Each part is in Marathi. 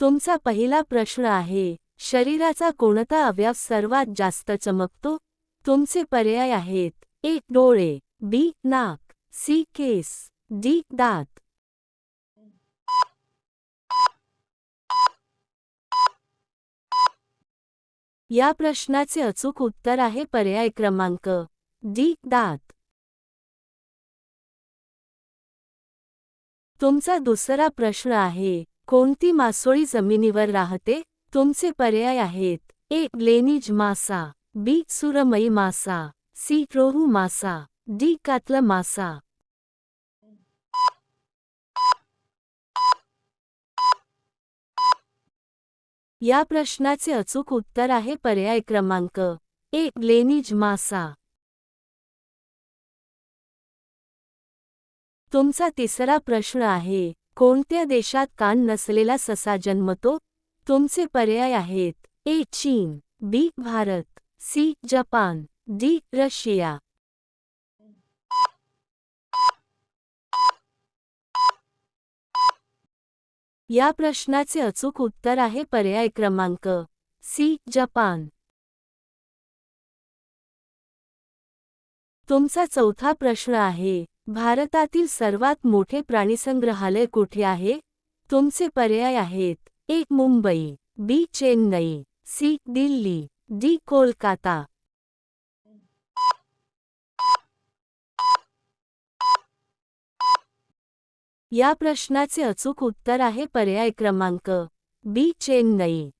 तुमचा पहिला प्रश्न आहे शरीराचा कोणता अवयव सर्वात जास्त चमकतो? तुमचे पर्याय आहेत ए डोळे बी नाक सी केस डी दात. या प्रश्नाचे अचूक उत्तर आहे पर्याय क्रमांक डी दात. तुमचा दुसरा प्रश्न आहे कोणती मासोळी जमिनीवर राहते? तुमचे पर्याय आहेत. ए. लेनिज मासा. बी. सुरमई मासा. सी. रोहू मासा. डी. कातल मासा. या प्रश्नाचे अचूक उत्तर आहे पर्याय क्रमांक ए. लेनिज मासा. तुमचा तिसरा प्रश्न आहे. कोणत्या देशात कान नसलेला ससा जन्मतो? तुमचे पर्याय आहेत. ए चीन. B Bharat. C Japan. D Russia. या प्रश्नाचे अचूक उत्तर आहे पर्याय क्रमांक सी जपान. तुमचा चौथा प्रश्न आहे. भारतातील सर्वात मोठे प्राणीसंग्रहालय कुठे आहे? तुमचे पर्याय आहेत. A Mumbai. B Chennai. C Delhi. D Kolkata. या प्रश्नाचे अचूक उत्तर आहे पर्याय क्रमांक बी चेन्नई.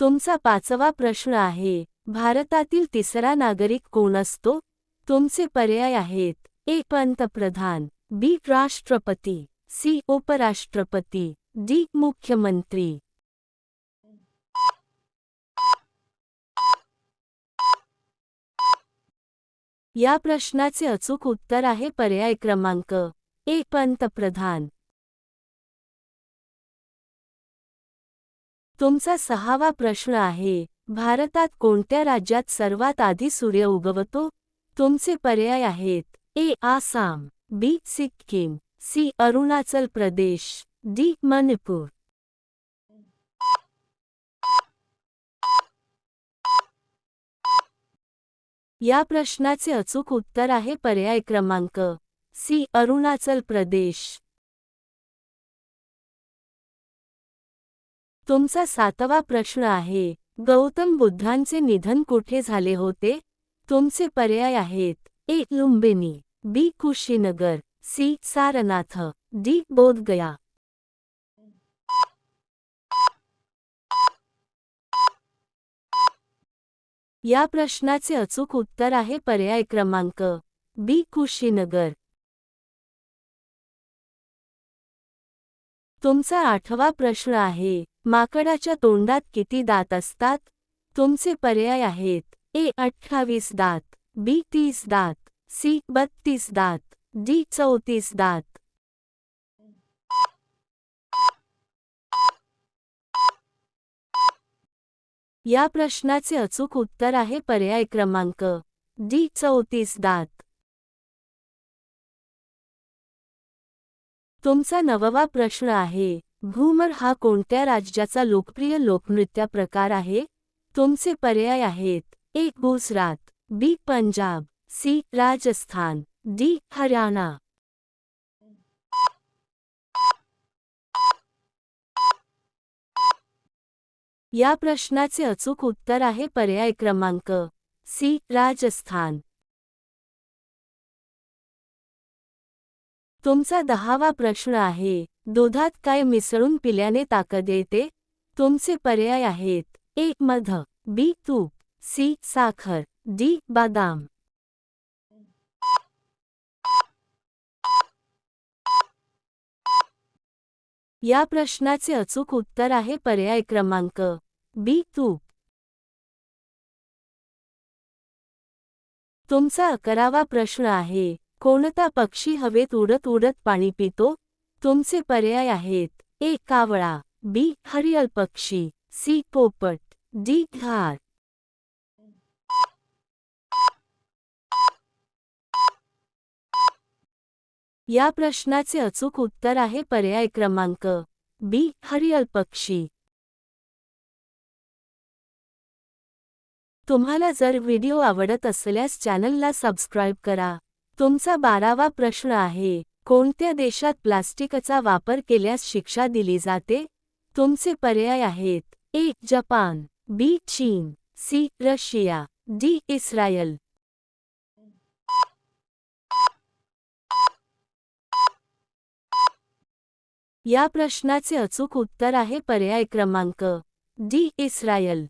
तुमचा पाचवा प्रश्न आहे. भारतातील तिसरा नागरिक कोण असतो? तुमचे पर्याय आहेत. ए. पंतप्रधान. बी. राष्ट्रपती. सी. उपराष्ट्रपती. डी. मुख्यमंत्री. या प्रश्नाचे अचूक उत्तर आहे पर्याय क्रमांक ए. पंतप्रधान. तुमचा सहावा प्रश्न आहे. भारतात कोणत्या राज्यात सर्वात आधी सूर्य उगवतो? तुमचे पर्याय आहेत. A. Assam. B. Sikkim. C. Arunachal Pradesh. D. Manipur. या प्रश्नाचे अचूक उत्तर आहे पर्याय क्रमांक सी. अरुणाचल प्रदेश. तुमचा सातवा प्रश्न आहे. गौतम बुद्धांचे निधन कुठे झाले होते? तुमचे पर्याय आहेत. A. Lumbini. B. Kushinagar. C. Sarnath. D. Bodhgaya. या प्रश्नाचे अचूक उत्तर आहे पर्याय क्रमांक. बी. कुशीनगर. तुमचा आठवा प्रश्न आहे माकडाच्या तोंडात किती दात असतात? तुमचे पर्याय आहेत ए अठ्ठावीस दात बी तीस दात सी बत्तीस दात डी चौतीस दात. या प्रश्नाचे अचूक उत्तर आहे पर्याय क्रमांक डी चौतीस दात. तुमचा नववा प्रश्न आहे भूमर हा कोणत्या राज्याचा लोकप्रिय लोकनृत्य प्रकार आहे? तुमचे पर्याय आहेत एक Gujarat B Punjab C Rajasthan D Haryana. या प्रश्नाचे अचूक उत्तर आहे पर्याय क्रमांक सी राजस्थान. तुमचा दहावा प्रश्न आहे दुधात काय मिसळून पिल्याने ताकद येते? तुमचे पर्याय आहेत ए मध बी तूप सी साखर डी बदाम. या प्रश्नाचे अचूक उत्तर आहे पर्याय क्रमांक बी तूप. तुमचा अकरावा प्रश्न आहे कोणता पक्षी हवेत उडत उडत पाणी पितो? तुमचे पर्याय आहेत. ए कावळा. बी हरियल पक्षी. सी पोपट. डी घार. या प्रश्नाचे अचूक उत्तर आहे पर्याय क्रमांक बी हरियल पक्षी. तुम्हाला जर व्हिडिओ आवडत असल्यास चॅनलला सबस्क्राईब करा. तुमचा बारावा प्रश्न आहे कोणत्या देशात प्लास्टिकचा वापर केल्यास शिक्षा दिली जाते? तुमचे पर्याय आहेत ए जपान बी चीन सी रशिया डी इस्रायल. या प्रश्नाचे अचूक उत्तर आहे पर्याय क्रमांक डी इस्रायल.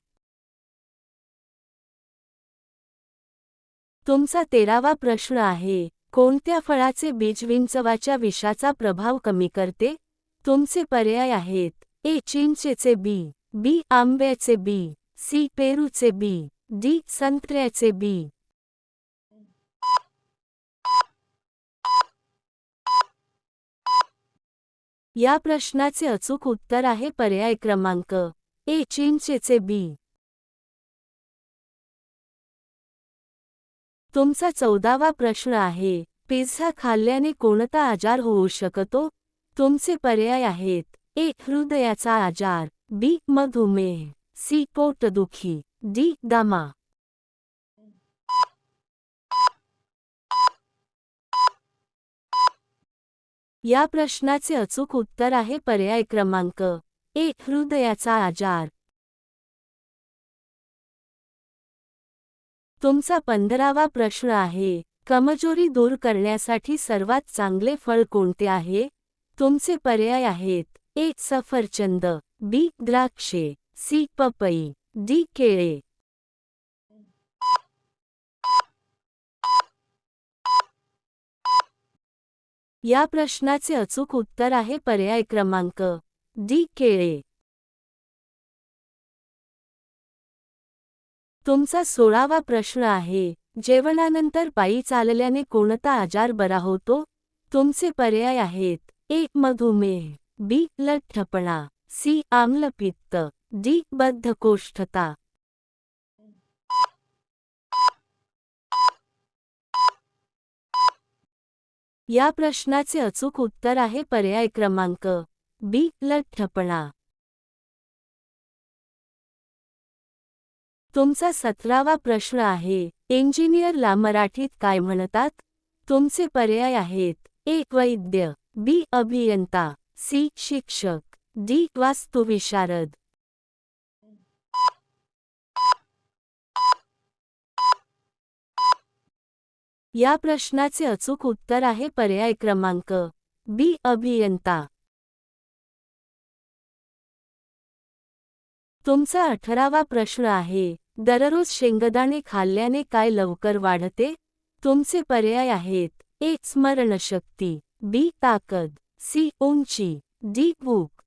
तुमचा तेरावा प्रश्न आहे कोणत्या फळाचे बीज विंचवाच्या विषाचा प्रभाव कमी करते? तुमचे पर्याय आहेत ए चिंचेचे बी बी आंब्याचे बी सी पेरूचे बी डी संत्र्याचे बी. या प्रश्नाचे अचूक उत्तर आहे पर्याय क्रमांक ए चिंचेचे बी. तुमचा चौदावा प्रश्न आहे पिझ्झा खाल्ल्याने कोणता आजार होऊ शकतो? तुमचे पर्याय आहेत ए हृदयाचा आजार बी मधुमेह सी पोटदुखी डी दमा. या प्रश्नाचे अचूक उत्तर आहे पर्याय क्रमांक ए हृदयाचा आजार तुमचा पंधरावा प्रश्न आहे कमजोरी दूर करण्यासाठी सर्वात चांगले फळ कोणते आहे? तुमचे पर्याय आहेत ए. सफरचंद बी. द्राक्षे सी. पपई डी. केळे. या प्रश्नाचे अचूक उत्तर आहे पर्याय क्रमांक डी. केळे. तुमचा सोळावा प्रश्न आहे जेवणानंतर पायी चालल्याने कोणता आजार बरा होतो? तुमचे पर्याय आहेत ए मधुमेह बी लठ्ठपणा सी आम्लपित्त डी बद्धकोष्ठता. या प्रश्नाचे अचूक उत्तर आहे पर्याय क्रमांक बी लठ्ठपणा. तुमचा सतरावा प्रश्न आहे. इंजिनियरला मराठीत काय म्हणतात? तुमचे पर्याय आहेत. एक वैद्य. बी अभियंता. सी शिक्षक. डी वास्तुविशारद. या प्रश्नाचे अचूक उत्तर आहे पर्याय क्रमांक बी अभियंता. तुमचा अठरावा प्रश्न आहे. दररोज शेंगदाणे खाल्ल्याने काय लवकर वाढते? तुमचे पर्याय आहेत. एक स्मरणशक्ती. बी ताकद. सी उंची. डी भूक.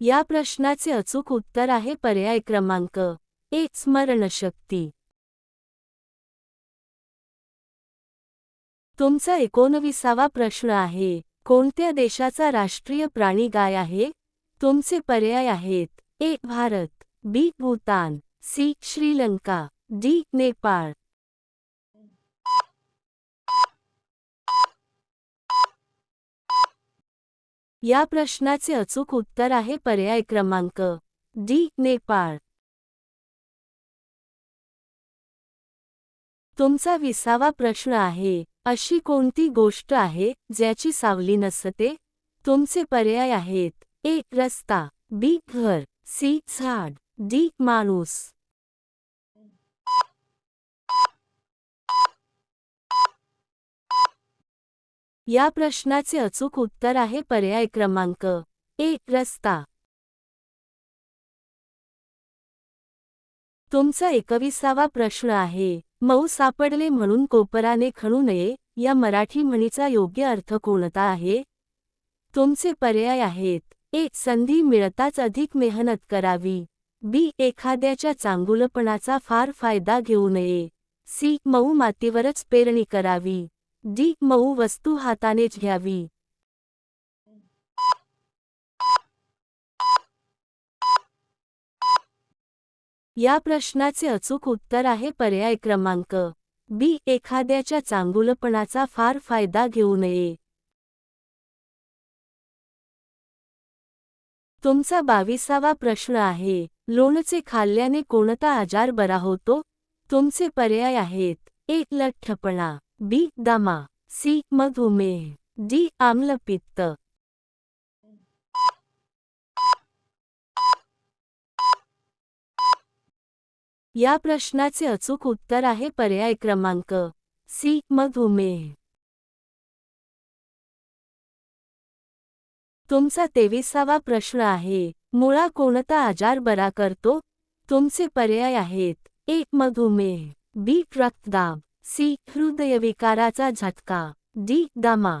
या प्रश्नाचे अचूक उत्तर आहे पर्याय क्रमांक. एक स्मरणशक्ती. तुमचा एकोणविसावा प्रश्न आहे. कोणत्या देशाचा राष्ट्रीय प्राणी गाय आहे? तुमचे पर्याय आहेत. A Bharat. B Bhutan. C Sri Lanka. D Nepal. या प्रश्नाचे अचूक उत्तर आहे पर्याय क्रमांक डी नेपाळ. तुमचा विसावा प्रश्न आहे. अशी कोणती गोष्ट आहे ज्याची सावली नसते? तुमचे पर्याय आहेत. ए. रस्ता. बी. घर. सी. झाड. डी. माणूस. या प्रश्नाचे अचूक उत्तर आहे पर्याय क्रमांक ए. रस्ता. तुमचा एकविसावा प्रश्न आहे मऊ सापडले म्हणून कोपराने खणू नये या मराठी म्हणीचा योग्य अर्थ कोणता आहे? तुमचे पर्याय आहेत ए संधी मिळताच अधिक मेहनत करावी बी एखाद्याच्या चांगुलपणाचा फार फायदा घेऊ नये सी मऊ मातीवरच पेरणी करावी डी मऊ वस्तू हातानेच घ्यावी. या प्रश्नाचे अचूक उत्तर आहे पर्याय क्रमांक बी. एखाद्याच्या चांगुलपणाचा फार फायदा घेऊ नये. तुमचा बावीसावा प्रश्न आहे. लोणचे खाल्ल्याने कोणता आजार बरा होतो? तुमचे पर्याय आहेत. ए. लठ्ठपणा. बी. दमा. सी. मधुमेह. डी. आम्लपित्त. या प्रश्नाचे अचूक उत्तर आहे पर्याय क्रमांक सी मधुमेह. तुमचा तेविसावा प्रश्न आहे. मुळा कोणता आजार बरा करतो? तुमचे पर्याय आहेत. ए मधुमेह. बी रक्तदाब. सी हृदयविकाराचा झटका. डी दमा.